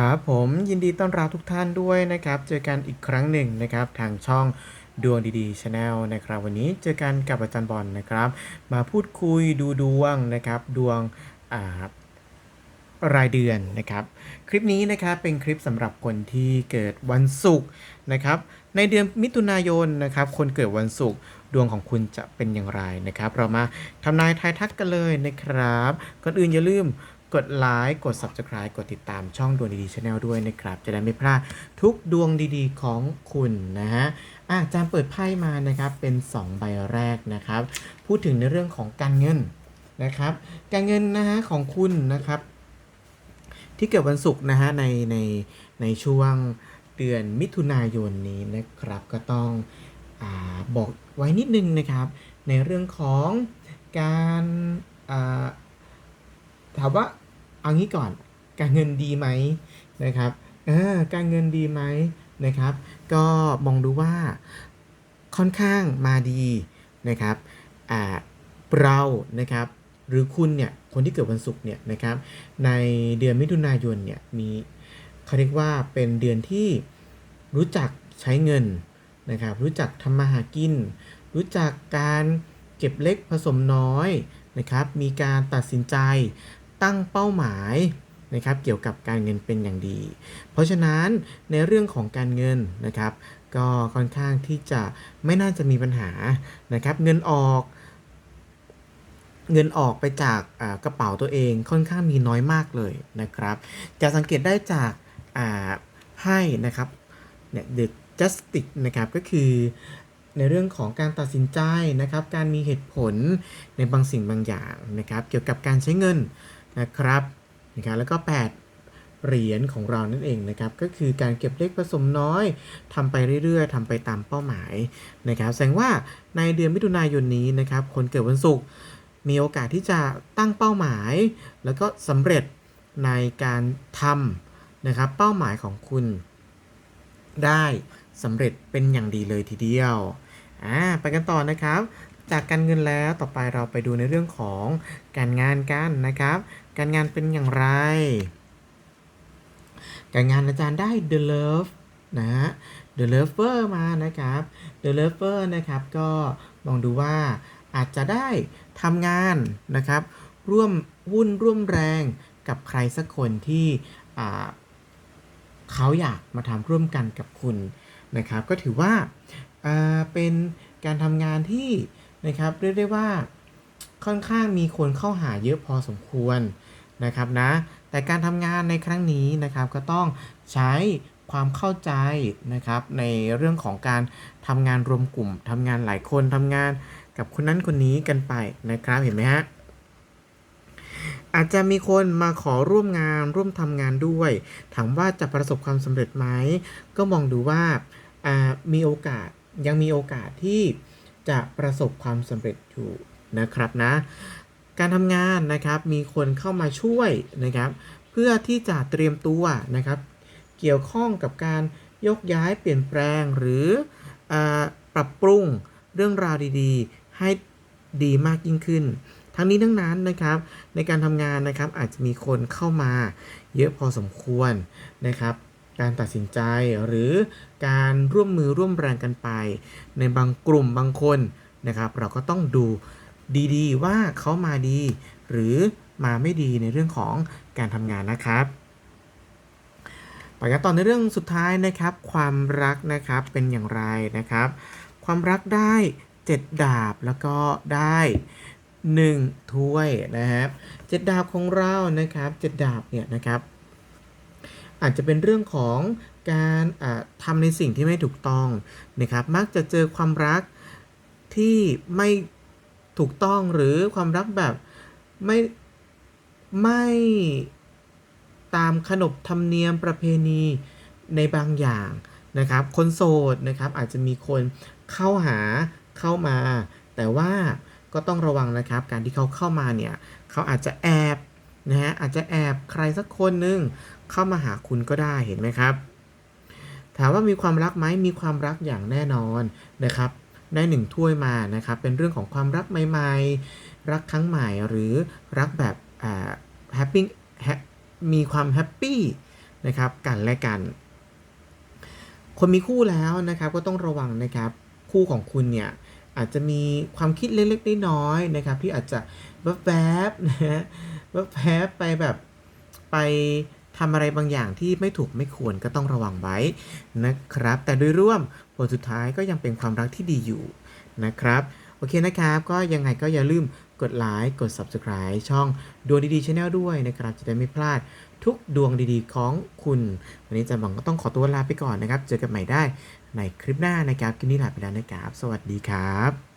ครับผมยินดีต้อนรับทุกท่านด้วยนะครับ เจอกันอีกครั้งหนึ่งนะครับทางช่องดวงดีๆชาแนลนะครับ วันนี้เจอกันกับอาจารย์บอลนะครับ มาพูดคุยดูดวงนะครับ ดวงอ่ารายเดือนนะครับ คลิปนี้นะครับเป็นคลิปสำหรับคนที่เกิดวันศุกร์นะครับ ในเดือนมิถุนายนนะครับ คนเกิดวันศุกร์ดวงของคุณจะเป็นอย่างไรนะครับ เรามาทำนายทายทักกันเลยนะครับก่อนอื่นอย่าลืม กดไลค์กด Subscribe กดติดตามช่องดวงดีๆชาแนลด้วยนะครับ จะได้ไม่พลาดทุกดวงดีๆของคุณนะฮะอาจารย์เปิดไพ่มานะครับเป็น 2 ใบแรกนะครับ พูดถึงในเรื่องของการเงินนะครับ การเงินนะฮะของคุณนะครับ ที่เกิดวันศุกร์นะฮะในในในช่วงเดือนมิถุนายนนี้นะครับก็ต้องอบอกไว้นิดนึงนะครับ ในเรื่องของการถามว่า เอางี้ก่อนการเงินดีไหมนะครับการเงินดีไหมนะครับ ก็มองดูว่าค่อนข้างมาดีนะครับเรานะครับหรือคุณเนี่ยคนที่เกิดวันศุกร์เนี่ยนะครับในเดือนมิถุนายนเนี่ยมีเขาเรียกว่าเป็นเดือนที่รู้จักใช้เงินนะครับรู้จักทำมาหากิน รู้จักการเก็บเล็กผสมน้อยนะครับมีการตัดสินใจ ตั้งเป้าหมายนะครับเกี่ยวกับการเงินเป็นอย่างดี เพราะฉะนั้นในเรื่องของการเงินนะครับ ก็ค่อนข้างที่จะไม่น่าจะมีปัญหานะครับ เงินออกเงินออกไปจากกระเป๋าตัวเองค่อนข้างมีน้อยมากเลยนะครับ จะสังเกตได้จากอ่าไพ่นะครับเนี่ย The Justice นะครับก็คือในเรื่องของการตัดสินใจนะครับ การมีเหตุผลในบางสิ่งบางอย่างนะครับ เกี่ยวกับการใช้เงิน นะครับนะครับแล้วก็ 8 เหรียญของเรานั่นเองนะครับ ก็คือการเก็บเล็กผสมน้อยทำไปเรื่อยๆทำไปตามเป้าหมายนะครับ แสดงว่าในเดือนมิถุนายนนี้นะครับ คนเกิดวันศุกร์มีโอกาสที่จะตั้งเป้าหมาย แล้วก็สำเร็จในการทำนะครับ เป้าหมายของคุณ ได้สำเร็จเป็นอย่างดีเลยทีเดียวอ่าไปกันต่อนะครับ จากการเงินแล้วต่อไปเราไปดูในเรื่องของการงานกันนะครับ การงานเป็นอย่างไร การงานอาจารย์ได้ the love นะฮะ the lover มานะครับ the lover นะครับก็มองดูว่าอาจจะได้ทำงานนะครับ ร่วมวุ่นร่วมแรงกับใครสักคนที่เขาอยากมาทำร่วมกันกับคุณนะครับ ก็ถือว่าเป็นการทำงานที่ นะครับเรียกได้ว่าค่อนข้างมีคนเข้าหาเยอะพอสมควรนะครับนะ แต่การทำงานในครั้งนี้นะครับก็ต้องใช้ความเข้าใจนะครับในเรื่องของการทำงานรวมกลุ่มทำงานหลายคนทำงานกับคนนั้นคนนี้กันไปนะครับเห็นไหมฮะอาจจะมีคนมาขอร่วมงานร่วมทำงานด้วย ถามว่าจะประสบความสำเร็จไหมก็มองดูว่ามีโอกาสยังมีโอกาสที่ จะประสบความสำเร็จอยู่นะครับนะ การทำงานนะครับมีคนเข้ามาช่วยนะครับ เพื่อที่จะเตรียมตัวนะครับ เกี่ยวข้องกับการยกย้ายเปลี่ยนแปลงหรืออปรับปรุงเรื่องราวดีๆ ให้ดีมากยิ่งขึ้น ทั้งนี้ทั้งนั้นนะครับ ในการทำงานนะครับอาจจะมีคนเข้ามาเยอะพอสมควรนะครับ การตัดสินใจหรือการร่วมมือร่วมแรงกันไป ในบางกลุ่มบางคนนะครับ เราก็ต้องดูดีๆ ว่าเขามาดี หรือมาไม่ดีในเรื่องของการทำงานนะครับไปกันต่อในเรื่องสุดท้ายนะครับ ความรักนะครับเป็นอย่างไรนะครับ ความรักได้เจ็ดดาบแล้วก็ได้หนึ่งถ้วยนะครับเจ็ดดาบของเรานะครับเจ็ดดาบเนี่ยนะครับ อาจจะเป็นเรื่องของการอ่าทำในสิ่งที่ไม่ถูกต้องนะครับ มักจะเจอความรักที่ไม่ถูกต้องหรือความรักแบบไม่ไม่ตามขนบธรรมเนียมประเพณีในบางอย่างนะครับ คนโสดนะครับอาจจะมีคนเข้าหาเข้ามา แต่ว่าก็ต้องระวังนะครับ การที่เขาเข้ามาเนี่ย เขาอาจจะแอบ นะฮะอาจจะแอบใครสักคนหนึ่งเข้ามาหาคุณก็ได้เห็นไหมครับ ถามว่ามีความรักไหมมีความรักอย่างแน่นอนนะครับ ได้หนึ่งถ้วยมานะครับ เป็นเรื่องของความรักใหม่ๆ รักครั้งใหม่หรือรักแบบแฮปปี้มีความแฮปปี้นะครับกันและกัน คนมีคู่แล้วนะครับก็ต้องระวังนะครับคู่ของคุณเนี่ยอาจจะมีความคิดเล็กๆน้อยๆนะครับ ที่อาจจะแวบๆนะฮะ ว่าแวบๆไปแบบไปทำอะไรบางอย่างที่ไม่ถูกไม่ควรก็ต้องระวังไว้นะครับ แต่โดยร่วมผลสุดท้ายก็ยังเป็นความรักที่ดีอยู่นะครับ โอเคนะครับ ก็ยังไงก็อย่าลืมกดไลค์กด Subscribe ช่องดวงดีๆช anel ด้วยนะครับ จะได้ไม่พลาดทุกดวงดีๆ ของคุณ วันนี้อาจันบังก็ต้องขอตัวลาไปก่อนนะครับ เจอกันใหม่ได้ในคลิปหน้านะครับคลิปนี้ลาไปแล้วนะครับ สวัสดีครับ